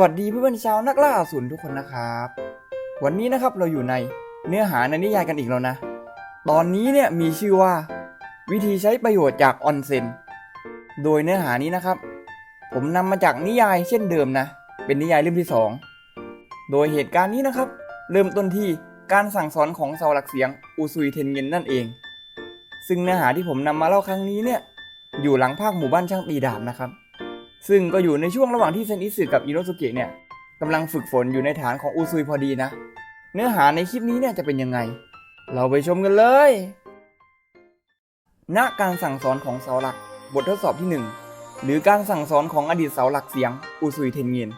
วัสดีเพื่อนๆชาวนักล่าอสูรทุกคนนะครับ วันนี้นะครับเราอยู่ในเนื้อหาในนิยายกันอีกแล้วนะ ตอนนี้เนี่ยมีชื่อว่า วิธีใช้ประโยชน์จากออนเซ็นโดยเนื้อหานี้นะครับ ผมนำมาจากนิยายเช่นเดิมนะ เป็นนิยายเล่มที่ 2 โดยเหตุการณ์นี้นะครับ เริ่มต้นที่การสั่งสอนของเสาหลักเสียงอูซุยเทนเงินนั่นเอง ซึ่งเนื้อหาที่ผมนำมาเล่าครั้งนี้เนี่ยอยู่หลังภาคหมู่บ้านช่างตีดาบนะครับ ซึ่งก็อยู่ในช่วงระหว่างที่เซนอิสึกับอิโนสุเกะเนี่ยกำลังฝึกฝนอยู่ในฐานของอูซุยพอดีนะ เนื้อหาในคลิปนี้เนี่ยจะเป็นยังไง เราไปชมกันเลยณการสั่งสอนของเสาหลัก บททดสอบที่ 1 หรือการสั่งสอนของอดีตเสาหลักเสียงอูซุยเทนเงียน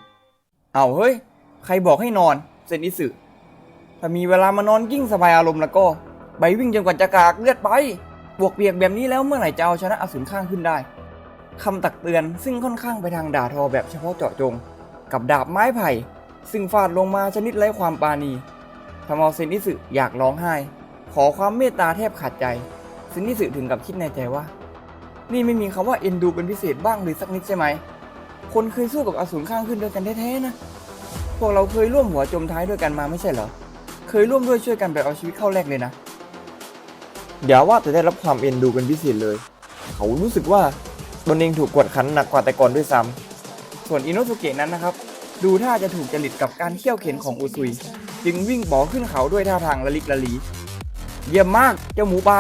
เอาเฮ้ย ใครบอกให้นอนเซนอิสึถ้ามีเวลามานอนกิ้งสบายอารมณ์แล้วก็ ไปวิ่งจนกว่าจะกากเลือดไปบวกเปียกแบบนี้แล้วเมื่อไหร่จะเอาชนะอสูรข้างขึ้นได้ คำตักเตือนซึ่งค่อนข้างไปทางด่าทอแบบเฉพาะเจาะจง กับดาบไม้ไผ่ ซึ่งฟาดลงมาชนิดไร้ความปราณีทำเอาเซนนิสึอยากร้องไห้ ขอความเมตตาแทบขาดใจเซนนิสึถึงกับคิดในใจว่า นี่ไม่มีคำว่าเอ็นดูเป็นพิเศษบ้างหรือสักนิดใช่ไหม คนเคยสู้กับอสูรข้างขึ้นด้วยกันแท้ๆนะ พวกเราเคยร่วมหัวจมท้ายด้วยกันมาไม่ใช่เหรอ เคยร่วมด้วยช่วยกันแบบเอาชีวิตเข้าแลกเลยนะอย่าว่าแต่ได้รับความเอ็นดูเป็นพิเศษเลย เขารู้สึกว่า ตนเองถูกกดขันหนักกว่าแต่ก่อนด้วยซ้ำส่วนอินโนสุเกะนั้นนะครับ ดูท่าจะถูกจริตกับการเขี่ยวเข็นของอุซุย จึงวิ่งบอขึ้นเขาด้วยท่าทางละลิกละลี เยี่ยมมากเจ้าหมูป่า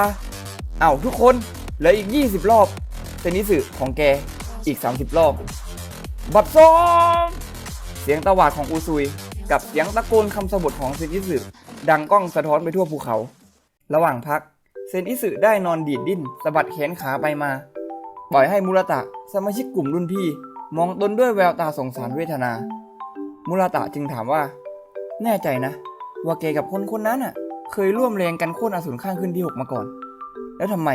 เอ้าทุกคนเหลืออีก 20 รอบเซนิสึของแกอีก 30 รอบ บัดซอมเสียงตะหวาดของอุซุย กับเสียงตะโกนคำสบทของเซนิสึดังก้องสะท้อนไปทั่วภูเขา ระหว่างพัก เซนอิสึได้นอนดีดดิ้นสะบัดแขนขาไปมา ปล่อยให้มุราตะสมาชิกกลุ่มรุ่นพี่ มองตนด้วยแววตาสงสารเวทนา มุราตะจึงถามว่า แน่ใจนะ ว่าแกกับคนคนนั้นอะ เคยร่วมแรงกันโค่นอสูรข้างขึ้นที่หกมาก่อน แล้วทำไม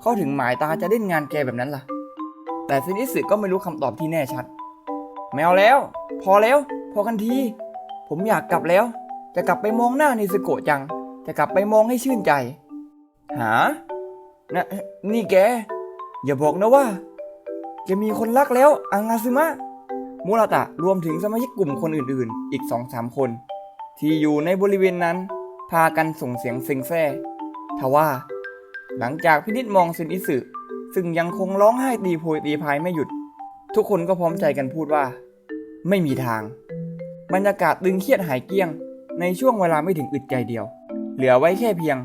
เขาถึงหมายตาจะเล่นงานแกแบบนั้นล่ะ แต่ซินิสึก็ไม่รู้คำตอบที่แน่ชัดไม่เอาแล้ว พอแล้ว พอกันที ผมอยากกลับแล้ว จะกลับไปมองหน้านิสโกะจัง จะกลับไปมองให้ชื่นใจ หานะนี่แก อย่าบอกนะว่า จะมีคนรักแล้วอังาซึมะมูราตะรวมถึงสมาชิกกลุ่มคนอื่นๆ อีกสองสามคน ที่อยู่ในบริเวณนั้น พากันส่งเสียงเซ็งแซ่ทว่า หลังจากพินิจมองซินอิสึซึ่งยังคงร้องไห้ตีโพยตีพายไม่หยุด ทุกคนก็พร้อมใจกันพูดว่า ไม่มีทาง บรรยากาศตึงเครียดหายเกลี้ยง ในช่วงเวลาไม่ถึงอึดใจเดียว เหลือไว้แค่เพียง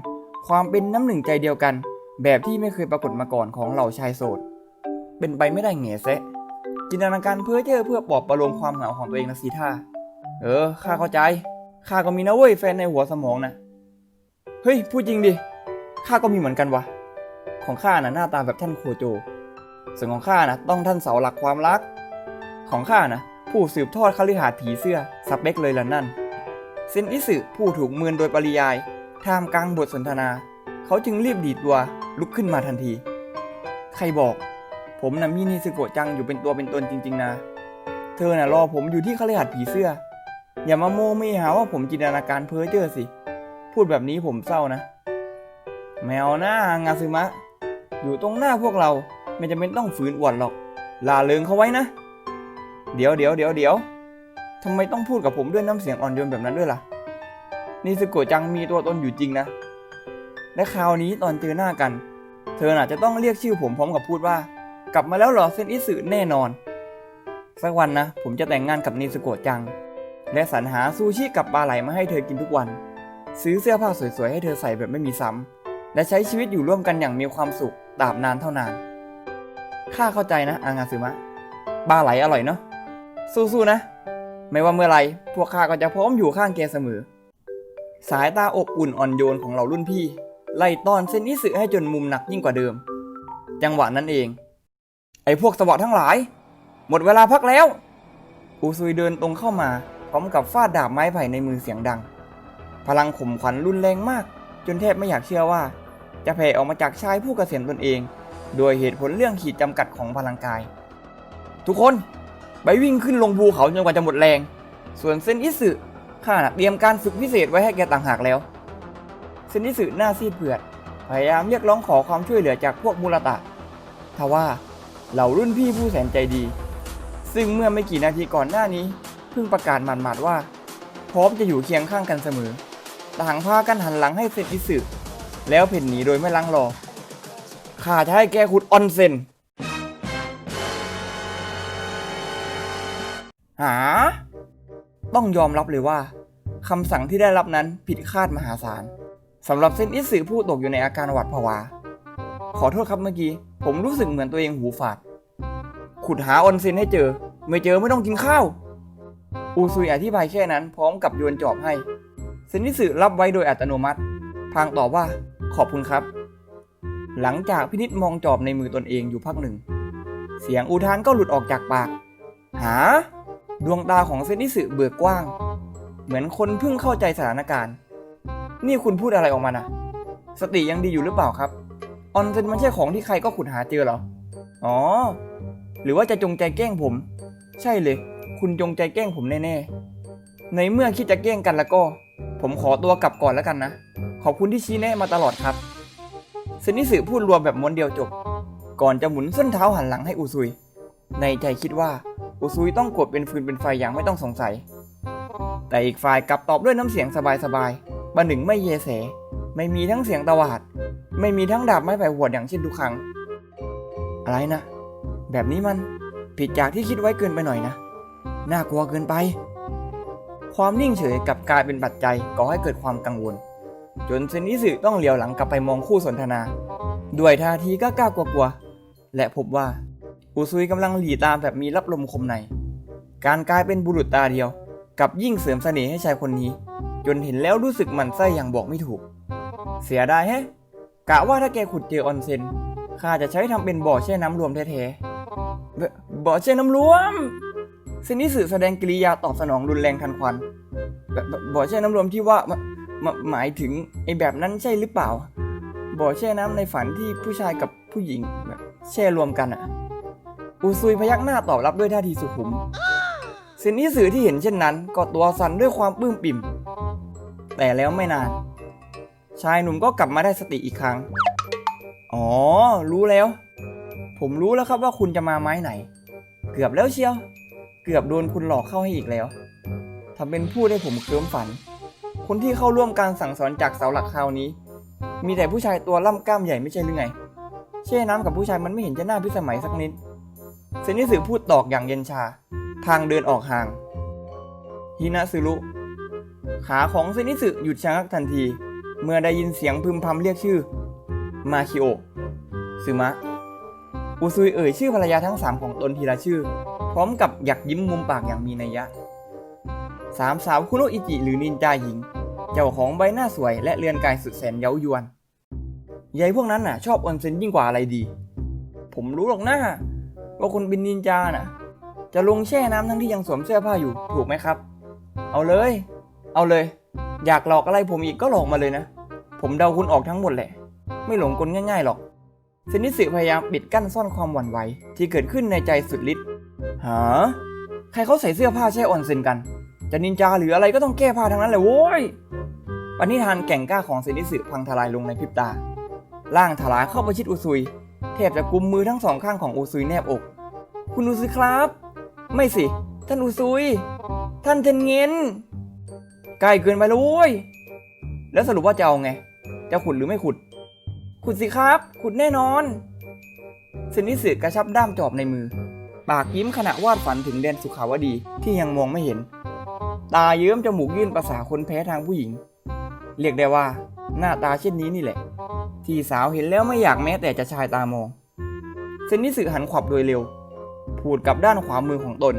ความเป็นน้ำหนึ่งใจเดียวกัน แบบที่ไม่เคยปรากฏมาก่อนของเหล่าชายโสด เป็นไปไม่ได้เหงแซะจินตนาการเพื่อเจอเพื่อปลอบประโลมความเหงาของตัวเองนะสิท่า เออข้าเข้าใจข้าก็มีนะเว้ยแฟนในหัวสมองนะเฮ้ยพูดจริงดิข้าก็มีเหมือนกันวะของข้านะหน้าตาแบบท่านโคโจ ส่วนของข้านะต้องท่านเสาหลักความรัก ของข้านะผู้สืบทอดคฤหาสน์ผีเสื้อสเปคเลยล่ะนั่น เซนอิสึผู้ถูกเมือนโดยปริยายท่ามกลางบทสนทนา เขาจึงรีบดีดตัวลุกขึ้นมาทันที ใครบอก ผมนะมีนิสโกะจังอยู่เป็นตัวเป็นตนจริง ๆ นะ เธอน่ะรอผมอยู่ที่คฤหาสน์ผีเสื้อ อย่ามาโมไม่หาว่าผมจินตนาการเพ้อเจ้อสิ พูดแบบนี้ผมเศร้านะ แมวหน้างาซึมะ อยู่ตรงหน้าพวกเราไม่จำเป็นต้องฝืนอวดหรอก ลาเริงเขาไว้นะ เดี๋ยวเดี๋ยวเดี๋ยวเดี๋ยวทำไมต้องพูดกับผมด้วยน้ำเสียงอ่อนโยนแบบนั้นด้วยล่ะนิสโกะจังมีตัวตนอยู่จริงนะ และคราวนี้ตอนเจอหน้ากัน เธอน่ะจะต้องเรียกชื่อผมพร้อมกับพูดว่า กลับมาแล้วหรอเซนอิสึแน่นอน สักวันนะ ผมจะแต่งงานกับนิสโกะจัง และสรรหาซูชิกับปลาไหลมาให้เธอกินทุกวัน ซื้อเสื้อผ้าสวยๆให้เธอใส่แบบไม่มีซ้ำและใช้ชีวิตอยู่ร่วมกันอย่างมีความสุขตราบนานเท่านานข้าเข้าใจนะ อางาซึมะปลาไหลอร่อยเนาะสู้ๆนะ ไม่ว่าเมื่อไรพวกข้าก็จะพร้อมอยู่ข้างแกเสมอ สายตาอบอุ่นอ่อนโยนของเรารุ่นพี่ ไล่ต้อนเซนอิสึให้จนมุมหนักยิ่งกว่าเดิม จังหวะนั้นเอง ไอ้พวกสวะทั้งหลาย หมดเวลาพักแล้ว อูซุยเดินตรงเข้ามา พร้อมกับฟาดดาบไม้ไผ่ในมือเสียงดัง พลังข่มขวัญรุนแรงมาก จนแทบไม่อยากเชื่อว่า จะแผ่ออกมาจากชายผู้เกษียณตนเอง โดยเหตุผลเรื่องขีดจำกัดของพลังกาย ทุกคนไปวิ่งขึ้นลงภูเขาจนกว่าจะหมดแรง ส่วนเซนอิสึข้าน่ะเตรียมการฝึกพิเศษไว้ให้แกต่างหากแล้ว เซนิสึหน้าซีดเผือด พยายามเรียกร้องขอความช่วยเหลือจากพวกมูราตะทว่าเหล่ารุ่นพี่ผู้แสนใจดี ซึ่งเมื่อไม่กี่นาทีก่อนหน้านี้ เพิ่งประกาศหมาดๆว่า พร้อมจะอยู่เคียงข้างกันเสมอต่างพากันหันหลังให้เซนิสึแล้วเพ่นหนีโดยไม่ลังรอข้าจะให้แกขุดออนเซนหา ต้องยอมรับเลยว่าคำสั่งที่ได้รับนั้นผิดคาดมหาศาล สำหรับเซนอิสึผู้ตกอยู่ในอาการหวาดผวา ขอโทษครับเมื่อกี้ ผมรู้สึกเหมือนตัวเองหูฝาด ขุดหาออนเซ็นให้เจอ ไม่เจอไม่ต้องกินข้าว อูซุยอธิบายแค่นั้นพร้อมกับโยนจอบให้ เซนนิสึรับไว้โดยอัตโนมัติ พางตอบว่า ขอบคุณครับ หลังจากพินิษมองจอบในมือตนเองอยู่พักหนึ่ง เสียงอุทานก็หลุดออกจากปาก หา ดวงตาของเซนนิสึเบิกกว้าง เหมือนคนเพิ่งเข้าใจสถานการณ์ นี่คุณพูดอะไรออกมานะสติยังดีอยู่หรือเปล่าครับ ออนเซนมันใช่ของที่ใครก็ขุดหาเจอเหรอ อ๋อ หรือว่าจะจงใจแกล้งผม ใช่เลย คุณจงใจแกล้งผมแน่ๆ ในเมื่อคิดจะแกล้งกันแล้วก็ ผมขอตัวกลับก่อนแล้วกันนะ ขอบคุณที่ชี้แนะมาตลอดครับเซนิสึพูดรวมแบบม้วนเดียวจบ ก่อนจะหมุนส้นเท้าหันหลังให้อุซุย ในใจคิดว่าอุซุยต้องกดเป็นฟืนเป็นไฟอย่างไม่ต้องสงสัย แต่อีกฝ่ายกลับตอบด้วยน้ำเสียงสบายๆ บันหนึ่งไม่เยแสไม่มีทั้งเสียงตวาด ไม่มีทั้งดาบไม้ไผ่หวดอย่างเช่นทุกครั้ง อะไรนะ แบบนี้มันผิดจากที่คิดไว้เกินไปหน่อยนะ น่ากลัวเกินไป ความนิ่งเฉยกับกลายเป็นปัจจัยก่อให้เกิดความกังวล จนเซนิสึต้องเหลียวหลังกลับไปมองคู่สนทนา ด้วยท่าทีก็กล้ากลัวๆและพบว่าอุซุยกำลังหลีตามแบบมีรับลมคมใน การกลายเป็นบุรุษตาเดียว กับยิ่งเสริมเสน่ห์ให้ชายคนนี้ จนเห็นแล้วรู้สึกหมันไส้อย่างบอกไม่ถูก เสียดายแฮะ กะว่าถ้าแกขุดเจอออนเซ็นข้าจะใช้ทำเป็นบ่อแช่น้ำรวมแท้ๆบ่อแช่น้ำรวมเซนิสึแสดงกิริยาตอบสนองรุนแรงทันควันบบ่บ่อแช่น้ำรวมที่ว่าหมมหมายถึงไอ้แบบนั้นใช่หรือเปล่า บ่อแช่น้ำในฝันที่ผู้ชายกับผู้หญิงแบบแช่รวมกันอะอูซุยพยักหน้าตอบรับด้วยท่าทีสุขุมเซนิสึที่เห็นเช่นนั้น ก็ตัวสั่นด้วยความปลื้มปิ่ม แต่แล้วไม่นาน ชายหนุ่มก็กลับมาได้สติอีกครั้ง อ๋อ รู้แล้ว ผมรู้แล้วครับว่าคุณจะมาไม้ไหน เกือบแล้วเชียว เกือบโดนคุณหลอกเข้าให้อีกแล้วทำเป็นพูดให้ผมเคลิ้มฝัน คนที่เข้าร่วมการสั่งสอนจากเสาหลักคราวนี้ มีแต่ผู้ชายตัวล่ำกล้ามใหญ่ไม่ใช่หรือไงแช่น้ำกับผู้ชายมันไม่เห็นจะน่าพิสมัยสักนิดเซนิสึพูดตอกอย่างเย็นชา ทางเดินออกห่างฮินาซึรุ ขาของเซนิสึหยุดชะงักทันที เมื่อได้ยินเสียงพึมพำเรียกชื่อ มาคิโอซึมะ อุซุยเอ่ยชื่อภรรยาทั้งสามของตนทีละชื่อ พร้อมกับหยักยิ้มมุมปากอย่างมีนัยยะสามสาวคุโรอิจิหรือนินจาหญิง เจ้าของใบหน้าสวยและเรือนกายสุดแสนเย้ายวนยายพวกนั้นน่ะ ชอบออนเซ็นยิ่งกว่าอะไรดี ผมรู้หรอกนะว่าคุณเป็นนินจาน่ะ จะลงแช่น้ำทั้งที่ยังสวมเสื้อผ้าอยู่ถูกไหมครับ เอาเลย เอาเลย อยากหลอกอะไรผมอีกก็หลอกมาเลยนะ ผมเดาคุณออกทั้งหมดแหละ ไม่หลงกลง่ายๆหรอกเซนิสึพยายามปิดกั้นซ่อนความหวั่นไหวที่เกิดขึ้นในใจสุดฤทธิ์หา ใครเขาใส่เสื้อผ้าแช่ออนเซนกัน จะนินจาหรืออะไรก็ต้องแก้ผ้าทั้งนั้นเลยโว้ยปณิธานแก่งกล้าของเซนิสึพังทลายลงในพริบตา ร่างถลาเข้าประชิดอุซุยแทบจะกุมมือทั้งสองข้างของอุซุยแนบอก คุณอุซุยครับ ไม่สิ ท่านอุซุย ท่านเทนเงิน ใกล้เกินไปแล้วโว้ย แล้วสรุปว่าจะเอาไง จะขุดหรือไม่ขุด ขุดสิครับ ขุดแน่นอนเซนิสึกระชับด้ามจอบในมือ ปากยิ้มขณะวาดฝันถึงแดนสุขาวดีที่ยังมองไม่เห็น ตาเยิ้มจมูกยื่นภาษาคนแพ้ทางผู้หญิง เรียกได้ว่า หน้าตาเช่นนี้นี่แหละ ที่สาวเห็นแล้วไม่อยากแม้แต่จะชายตามองเซนิสึหันขวับโดยเร็ว พูดกับด้านขวามือของตน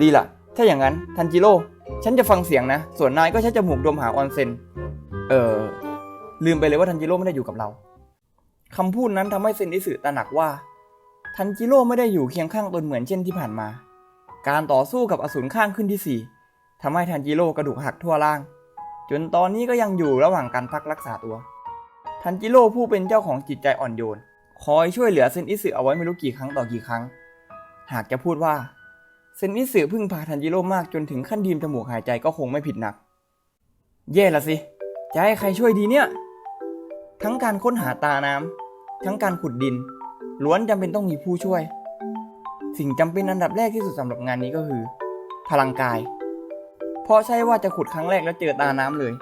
ดีละถ้าอย่างนั้นทันจิโร่ ฉันจะฟังเสียงนะ ส่วนนายก็ใช้จมูกดมหาออนเซน เออ ลืมไปเลยว่าทันจิโร่ไม่ได้อยู่กับเรา คำพูดนั้นทำให้เซนอิสึตระหนักว่า ทันจิโร่ไม่ได้อยู่เคียงข้างตนเหมือนเช่นที่ผ่านมา การต่อสู้กับอสูรข้างขึ้นที่สี่ทำให้ทันจิโร่กระดูกหักทั่วร่าง จนตอนนี้ก็ยังอยู่ระหว่างการพักรักษาตัว ทันจิโร่ผู้เป็นเจ้าของจิตใจอ่อนโยน คอยช่วยเหลือเซนอิสึเอาไว้ไม่รู้กี่ครั้งต่อกี่ครั้ง หากจะพูดว่า เซนอิสึพึ่งพาทันจิโร่มากจนถึงขั้นดีมจมูกหายใจก็คงไม่ผิดนักแย่ละสิ จะให้ใครช่วยดีเนี่ย ทั้งการค้นหาตาน้ำ ทั้งการขุดดิน ล้วนจำเป็นต้องมีผู้ช่วย สิ่งจำเป็นอันดับแรกที่สุดสำหรับงานนี้ก็คือ พลังกาย เพราะใช่ว่าจะขุดครั้งแรกแล้วเจอตาน้ำเลย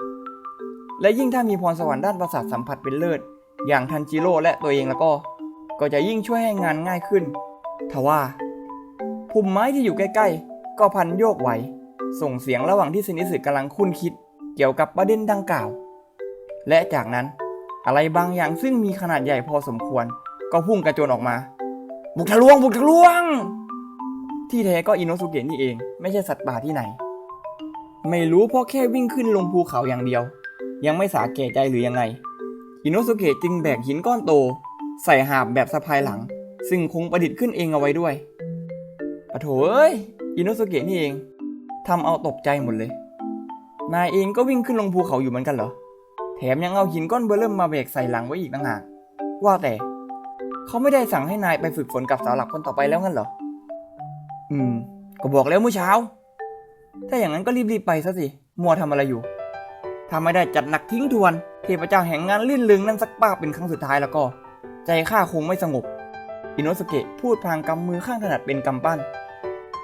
และยิ่งถ้ามีพรสวรรค์ด้านประสาทสัมผัสเป็นเลิศ อย่างทันจิโร่และตัวเองแล้วก็ ก็จะยิ่งช่วยให้งานง่ายขึ้น ทว่า พุ่มไม้ที่อยู่ใกล้ๆ ก็พันโยกไหว ส่งเสียงระหว่างที่ซินิสึกำลังคุ้นคิด เกี่ยวกับประเด็นดังกล่าว และจากนั้นอะไรบางอย่างซึ่งมีขนาดใหญ่พอสมควร ก็พุ่งกระโจนออกมา บุกทะลวงบุกทะลวง ที่แท้ก็อินโนสุเกะนี่เอง ไม่ใช่สัตว์ป่าที่ไหน ไม่รู้เพราะแค่วิ่งขึ้นลงภูเขาอย่างเดียว ยังไม่สาแก่ใจหรือยังไง อินโนสุเกะจึงแบกหินก้อนโต ใส่หาบแบบสะพายหลัง ซึ่งคงประดิษฐ์ขึ้นเองเอาไว้ด้วย ปะโถเอ้ยอินโนสุเกะนี่เองทำเอาตกใจหมดเลย นายเองก็วิ่งขึ้นลงภูเขาอยู่เหมือนกันเหรอ แถมยังเอาหินก้อนเบอร์เริ่มมาแบกใส่หลังไว้อีกต่างหาก ว่าแต่ เขาไม่ได้สั่งให้นายไปฝึกฝนกับสาวหลักคนต่อไปแล้วงั้นเหรอ อืม ก็บอกแล้วเมื่อเช้า ถ้าอย่างนั้นก็รีบๆไปซะสิ มัวทำอะไรอยู่ถ้าไม่ได้จัดหนักทิ้งทวน เทพเจ้าแห่งงานลื่นลึงนั่นสักป้าเป็นครั้งสุดท้ายแล้วก็ ใจข้าคงไม่สงบ อินโนสเกะพูดพลางกำมือข้างถนัดเป็นกำปั้น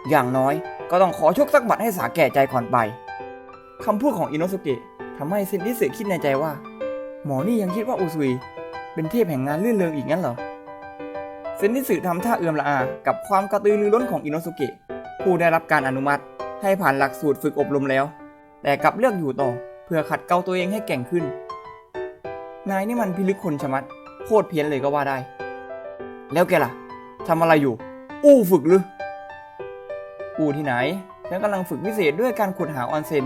อย่างน้อยก็ต้องขอชกสักบัดให้สาแก่ใจก่อนไปคำพูดของอินโนสเกะทำให้ซินดิสึคิดในใจว่า หมอนี่ยังคิดว่าอุซุย เป็นเทพแห่งงานลื่นเริงอีกงั้นเหรอเซนนิสึทำท่าเอือมละอา กับความกระตือรือร้นของอินโนสุเกะผู้ได้รับการอนุมัติให้ผ่านหลักสูตรฝึกอบรมแล้ว แต่กลับเลือกอยู่ต่อเพื่อขัดเกลาตัวเองให้แก่งขึ้น นายนี่มันพิลึกคนชะมัด โคตรเพี้ยนเลยก็ว่าได้ แล้วแกล่ะทำอะไรอยู่ อู้ฝึกหรือ อู้ที่ไหน ฉันกำลังฝึกพิเศษด้วยการขุดหาออนเซ็น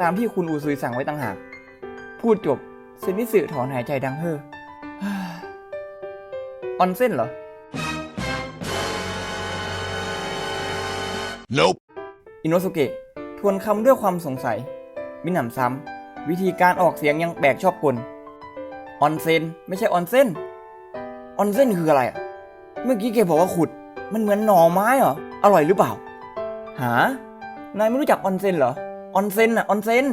ตามที่คุณอูซุยสั่งไว้ต่างหาก พูดจบเซนนิสึถอนหายใจดังเฮ่อออนเซ็นเหรอ Nope. อินโนสุเกะทวนคำด้วยความสงสัย มิหนำซ้ำวิธีการออกเสียงยังแปลกชอบกลออนเซนไม่ใช่ออนเซนออนเซนคืออะไรอะ เมื่อกี้แกบอกว่าขุด มันเหมือนหน่อไม้เหรอ อร่อยหรือเปล่า หา นายไม่รู้จักออนเซนเหรอ ออนเซนอะออนเซน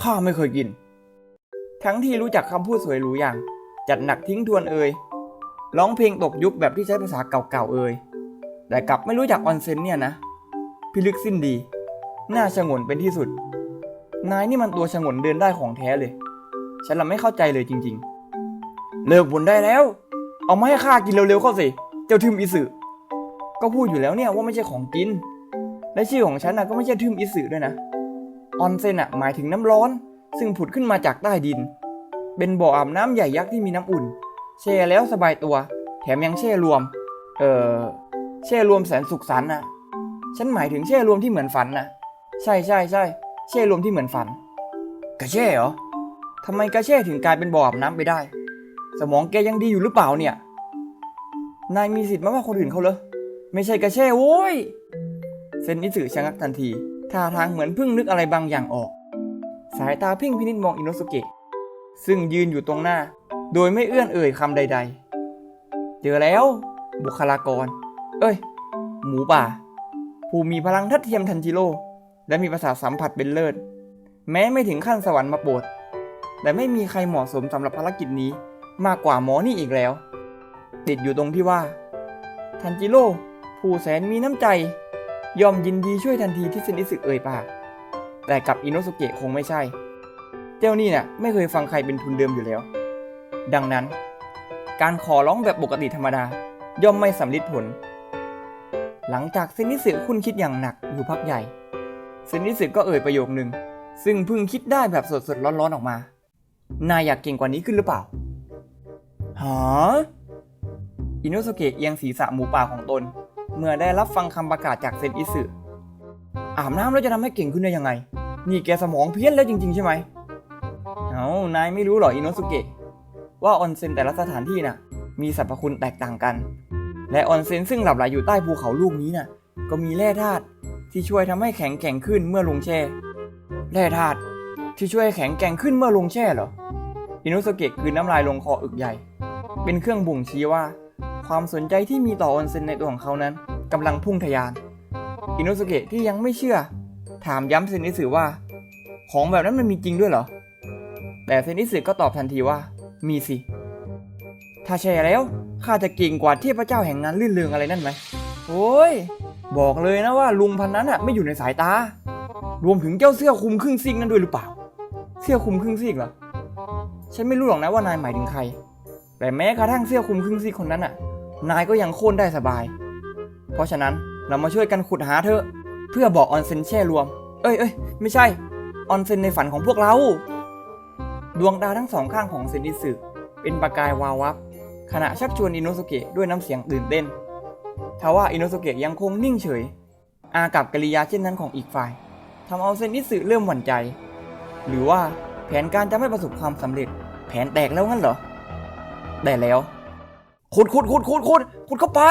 ข้าไม่เคยกิน ทั้งที่รู้จักคำพูดสวยหรูอย่าง จัดหนักทิ้งทวนเอ่ย ร้องเพลงตกยุคแบบที่ใช้ภาษาเก่าๆเอ่ย แต่กลับไม่รู้จักออนเซนเนี่ยนะ พิลึกสิ้นดี หน่าชงนเป็นที่สุด นายนี่มันตัวชงนเดินได้ของแท้เลย ฉันละไม่เข้าใจเลยจริง ๆ เลิกบ่นได้แล้ว เอามาให้ข้ากินเร็วๆเข้าสิ เจ้าทึมอิสึก็พูดอยู่แล้วเนี่ยว่าไม่ใช่ของกิน และชื่อของฉันน่ะก็ไม่ใช่ทึมอิสึด้วยนะ ออนเซนอะหมายถึงน้ำร้อน ซึ่งผุดขึ้นมาจากใต้ดิน เป็นบ่ออาบน้ำใหญ่ยักษ์ที่มีน้ำอุ่น แช่แล้วสบายตัว แถมยังแช่รวม เอ่อแช่รวมแสนสุขสันต์น่ะฉันหมายถึงแช่รวมที่เหมือนฝันนะใช่ใช่ใช่แช่รวมที่เหมือนฝัน กระแช่เหรอทำไมกระแช่ถึงกลายเป็นบ่ออาบน้ำไปได้ สมองแกยังดีอยู่หรือเปล่าเนี่ย นายมีสิทธิ์มาว่าคนอื่นเขาเลยไม่ใช่กระแช่โว้ย เซนนิสึชะงักทันที ท่าทางเหมือนเพิ่งนึกอะไรบางอย่างออก สายตาเพ่งพินิจมองอินโนสุเกะ ซึ่งยืนอยู่ตรงหน้า โดยไม่เอื้อนเอ่ยคำใด ๆ เจอแล้ว บุคลากร เอ้ย หมูป่า ผู้มีพลังทัดเทียมทันจิโร่และมีประสาทสัมผัสเป็นเลิศ แม้ไม่ถึงขั้นสวรรค์มาโปรดแต่ไม่มีใครเหมาะสมสำหรับภารกิจนี้ มากกว่าหมอนี่อีกแล้ว ติดอยู่ตรงที่ว่า ทันจิโร่ผู้แสนมีน้ำใจ ยอมยินดีช่วยทันทีที่เซนิสึเอ่ยปาก แต่กับอินโนสุเกะคงไม่ใช่ เจ้านี่น่ะไม่เคยฟังใครเป็นทุนเดิมอยู่แล้ว ดังนั้น การขอร้องแบบปกติธรรมดา ย่อมไม่สำลิดผล หลังจากเซนิสึคุณคิดอย่างหนักอยู่พักใหญ่ เซนิสึก็เอ่ยประโยคหนึ่งซึ่งเพิ่งคิดได้แบบสดๆร้อนๆออกมา นายอยากเก่งกว่านี้ขึ้นหรือเปล่า หาอินโนสุเกะเอียงศีรษะหมูป่าของตน เมื่อได้รับฟังคำประกาศจากเซนอิสึอาบน้ำแล้วจะทำให้เก่งขึ้นได้ยังไง นี่แกสมองเพี้ยนแล้วจริง ๆ ใช่ไหมเอานายไม่รู้หรออินโนสุเกะว่าออนเซ็นแต่ละสถานที่น่ะ มีสรรพคุณแตกต่างกัน และออนเซ็นซึ่งหลับไหลอยู่ใต้ภูเขาลูกนี้น่ะ ก็มีแร่ธาตุที่ช่วยทำให้แข็งแกร่งขึ้นเมื่อลงแช่ แร่ธาตุที่ช่วยให้แข็งแกร่งขึ้นเมื่อลงแช่เหรอ อินุสเกะคือน้ำลายลงคออึกใหญ่ เป็นเครื่องบ่งชี้ว่า ความสนใจที่มีต่อออนเซ็นในตัวของเขานั้นกำลังพุ่งทะยาน อินุสเกะที่ยังไม่เชื่อ ถามย้ำเซนิสึว่า ของแบบนั้นมันมีจริงด้วยเหรอ แต่เซนิสึก็ตอบทันทีว่า มีสิ ถ้าแช่แล้วข้าจะเก่งกว่าเทพเจ้าแห่งงานลื่นเริงอะไรนั่นไหมโอ้ยบอกเลยนะว่าลุงพันนั้นอะไม่อยู่ในสายตา รวมถึงเจ้าเสื้อคลุมครึ่งซีกนั้นด้วยหรือเปล่า เสื้อคลุมครึ่งซีกเหรอ ฉันไม่รู้หรอกนะว่านายหมายถึงใคร แต่แม้กระทั่งเสื้อคลุมครึ่งซีกคนนั้นอะ นายก็ยังโค่นได้สบาย เพราะฉะนั้นเรามาช่วยกันขุดหาเถอเพื่อบอกออนเซนแช่รวม เอ้ยเอ้ยไม่ใช่ ออนเซนในฝันของพวกเรา ดวงตาทั้งสองข้างของเซนิสึเป็นประกายวาววับ ขณะชักชวนอินโนสุเกะด้วยน้ำเสียงตื่นเต้นทว่าอินโนสุเกะยังคงนิ่งเฉย อากับกิริยาเช่นนั้นของอีกฝ่ายทำเอาเซนิสึเริ่มหวั่นใจ หรือว่า แผนการจะไม่ประสบความสำเร็จ แผนแตกแล้วงั้นเหรอได้แล้วขุดขุดขุดขุดขุดขุดเข้าไป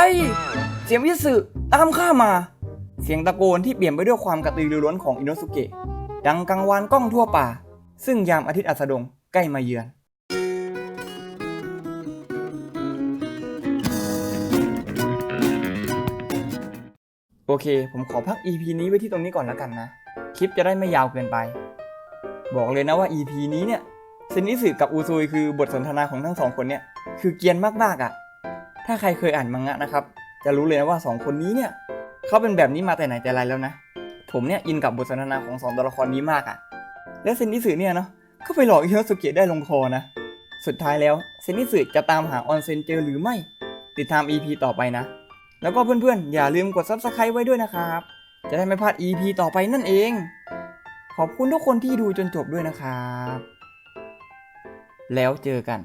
เสียงวิสึตามข้ามา เสียงตะโกนที่เปลี่ยนไปด้วยความกระตือรือร้นของอินโนสุเกะดังกังวานก้องทั่วป่า ซึ่งยามอาทิตย์อัสดงใกล้มาเยือนโอเค ผมขอพัก EP นี้ไว้ที่ตรงนี้ก่อนแล้วกันนะ คลิปจะได้ไม่ยาวเกินไป บอกเลยนะว่า EP นี้เนี่ยเซนิสึกับอูซุยคือบทสนทนาของทั้งสองคนเนี่ยคือเกียนมากๆอะ่ะ ถ้าใครเคยอ่านมังงะนะครับ จะรู้เลยนะว่าสองคนนี้เนี่ยเขาเป็นแบบนี้มาแต่ไหนแต่ไรแล้วนะ ผมเนี่ยอินกับบทสนทนาของสองตัวละครนี้มากอะ่ะ และเซนิสึเนี่ยเนาะก็ไปหลอกอิโนสุเกะได้ลงคอนะ สุดท้ายแล้วเซนิสึจะตามหาออนเซนเจอหรือไม่ ติดตาม EP ต่อไปนะ แล้วก็เพื่อนๆอย่าลืมกด Subscribe ไว้ด้วยนะครับ จะได้ไม่พลาด EP ต่อไปนั่นเอง ขอบคุณทุกคนที่ดูจนจบด้วยนะครับ แล้วเจอกัน